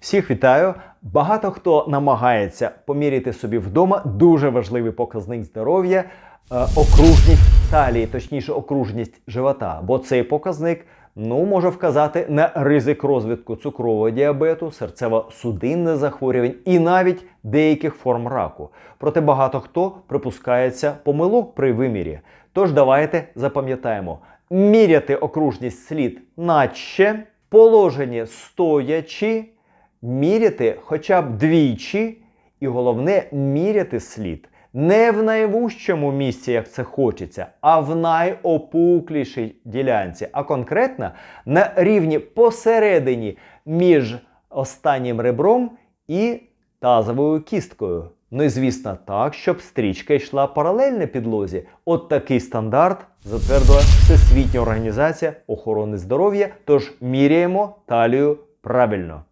Всіх вітаю! Багато хто намагається поміряти собі вдома дуже важливий показник здоров'я, е, окружність талії, точніше, окружність живота. Бо цей показник ну, може вказати на ризик розвитку цукрового діабету, серцево-судинних захворювань і навіть деяких форм раку. Проте багато хто припускається помилок при вимірі. Тож давайте запам'ятаємо: міряти окружність слід наче в положенні стоячи, міряти хоча б двічі, і головне міряти слід не в найвужчому місці, як це хочеться, а в найопуклішій ділянці, а конкретно на рівні посередині між останнім ребром і тазовою кісткою. Ну і звісно, так, щоб стрічка йшла паралельно підлозі. От такий стандарт затвердила Всесвітня організація охорони здоров'я. Тож міряємо талію правильно.